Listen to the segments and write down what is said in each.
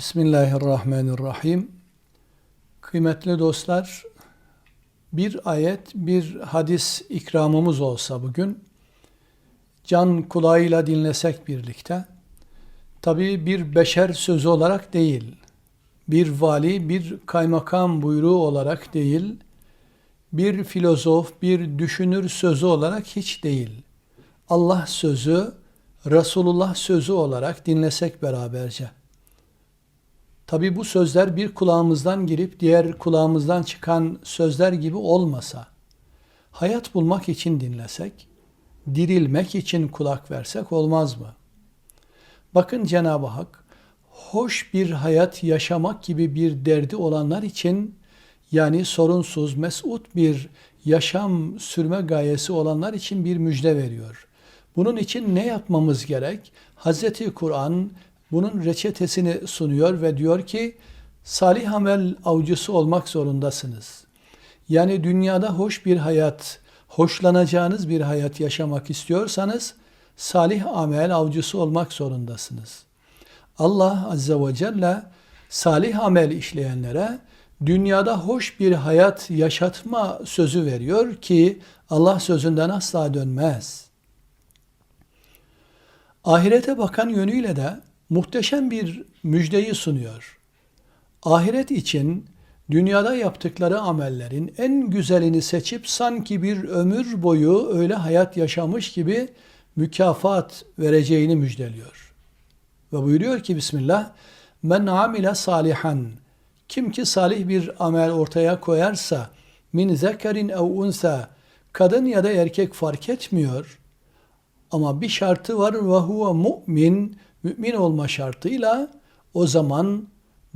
Bismillahirrahmanirrahim. Kıymetli dostlar, bir ayet, bir hadis ikramımız olsa bugün, can kulağıyla dinlesek birlikte, tabi bir beşer sözü olarak değil, bir vali, bir kaymakam buyruğu olarak değil, bir filozof, bir düşünür sözü olarak hiç değil. Allah sözü, Resulullah sözü olarak dinlesek beraberce. Tabi bu sözler bir kulağımızdan girip diğer kulağımızdan çıkan sözler gibi olmasa, hayat bulmak için dinlesek, dirilmek için kulak versek olmaz mı? Bakın Cenab-ı Hak, hoş bir hayat yaşamak gibi bir derdi olanlar için, yani sorunsuz, mesut bir yaşam sürme gayesi olanlar için bir müjde veriyor. Bunun için ne yapmamız gerek? Hazreti Kur'an bunun reçetesini sunuyor ve diyor ki salih amel avcısı olmak zorundasınız. Yani dünyada hoş bir hayat, hoşlanacağınız bir hayat yaşamak istiyorsanız salih amel avcısı olmak zorundasınız. Allah Azze ve Celle salih amel işleyenlere dünyada hoş bir hayat yaşatma sözü veriyor ki Allah sözünden asla dönmez. Ahirete bakan yönüyle de muhteşem bir müjdeyi sunuyor. Ahiret için dünyada yaptıkları amellerin en güzelini seçip sanki bir ömür boyu öyle hayat yaşamış gibi mükafat vereceğini müjdeliyor. Ve buyuruyor ki Bismillah, Men amile salihan, kim ki salih bir amel ortaya koyarsa, min zekerin ev unsa, kadın ya da erkek fark etmiyor, ama bir şartı var ve huve mu'min, mümin olma şartıyla o zaman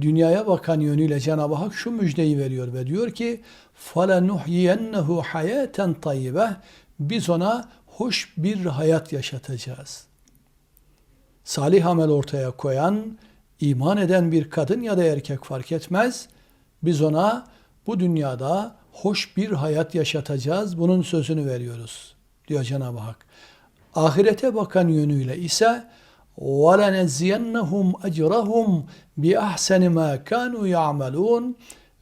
dünyaya bakan yönüyle Cenab-ı Hak şu müjdeyi veriyor ve diyor ki فَلَنُحْيِيَنَّهُ حَيَاتًا طَيِّبَةً Biz ona hoş bir hayat yaşatacağız. Salih amel ortaya koyan, iman eden bir kadın ya da erkek fark etmez. Biz ona bu dünyada hoş bir hayat yaşatacağız. Bunun sözünü veriyoruz diyor Cenab-ı Hak. Ahirete bakan yönüyle ise وَلَنَزِيَنَّهُمْ اَجْرَهُمْ بِأَحْسَنِ مَا كَانُوا يَعْمَلُونَ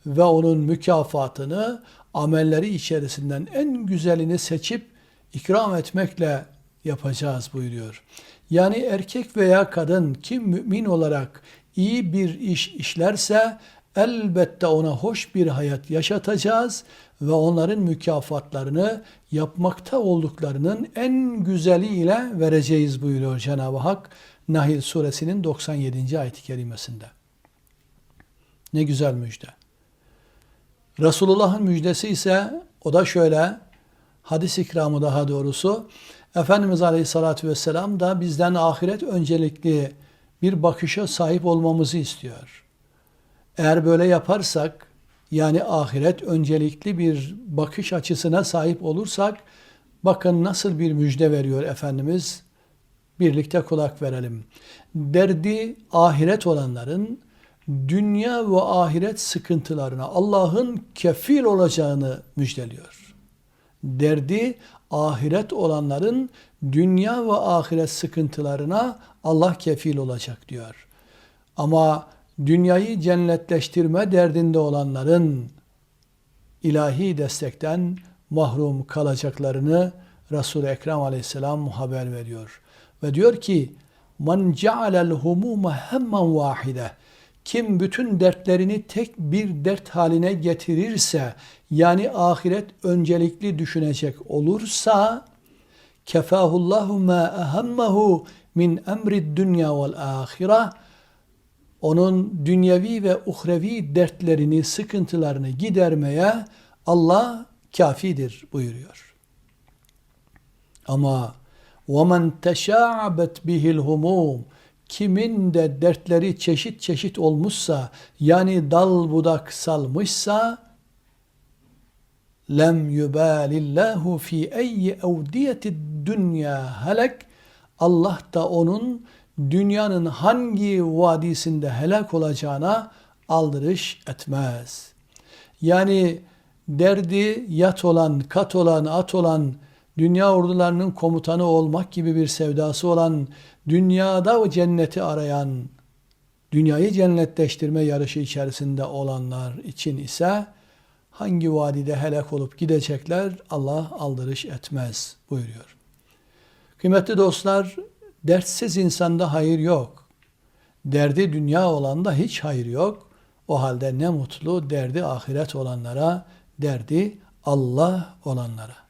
Ve onun mükafatını amelleri içerisinden en güzelini seçip ikram etmekle yapacağız buyuruyor. Yani erkek veya kadın kim mümin olarak iyi bir iş işlerse elbette ona hoş bir hayat yaşatacağız ve onların mükafatlarını yapmakta olduklarının en güzeliyle vereceğiz buyuruyor Cenab-ı Hak Nahil suresinin 97. ayet-i kerimesinde. Ne güzel müjde. Resulullah'ın müjdesi ise o da şöyle hadis ikramı daha doğrusu Efendimiz Aleyhisselatü Vesselam da bizden ahiret öncelikli bir bakışa sahip olmamızı istiyor. Eğer böyle yaparsak yani ahiret öncelikli bir bakış açısına sahip olursak bakın nasıl bir müjde veriyor Efendimiz. Birlikte kulak verelim. Derdi ahiret olanların dünya ve ahiret sıkıntılarına Allah'ın kefil olacağını müjdeliyor. Derdi ahiret olanların dünya ve ahiret sıkıntılarına Allah kefil olacak diyor. Ama dünyayı cennetleştirme derdinde olanların ilahi destekten mahrum kalacaklarını Resul-i Ekrem aleyhisselam haber veriyor. Ve diyor ki Man cealel humume hemmen vahide kim bütün dertlerini tek bir dert haline getirirse yani ahiret öncelikli düşünecek olursa kefahullahu ma ahammehu min emri dünya vel ahira onun dünyevi ve uhrevi dertlerini, sıkıntılarını gidermeye Allah kafidir buyuruyor. Ama وَمَنْ تَشَاعَبَتْ بِهِ الْهُمُومِ Kimin de dertleri çeşit çeşit olmuşsa, yani dal budak salmışsa, lem yubalillahu fi eyyi evdiyeti dünya helek Allah da onun dünyanın hangi vadisinde helak olacağına aldırış etmez. Yani derdi yat olan, kat olan, at olan, dünya ordularının komutanı olmak gibi bir sevdası olan, dünyada o cenneti arayan Dünyayı cennetleştirme yarışı içerisinde olanlar için ise hangi vadide helak olup gidecekler Allah aldırış etmez buyuruyor. Kıymetli dostlar, dertsiz insanda hayır yok. Derdi dünya olanda hiç hayır yok. O halde ne mutlu derdi ahiret olanlara, derdi Allah olanlara.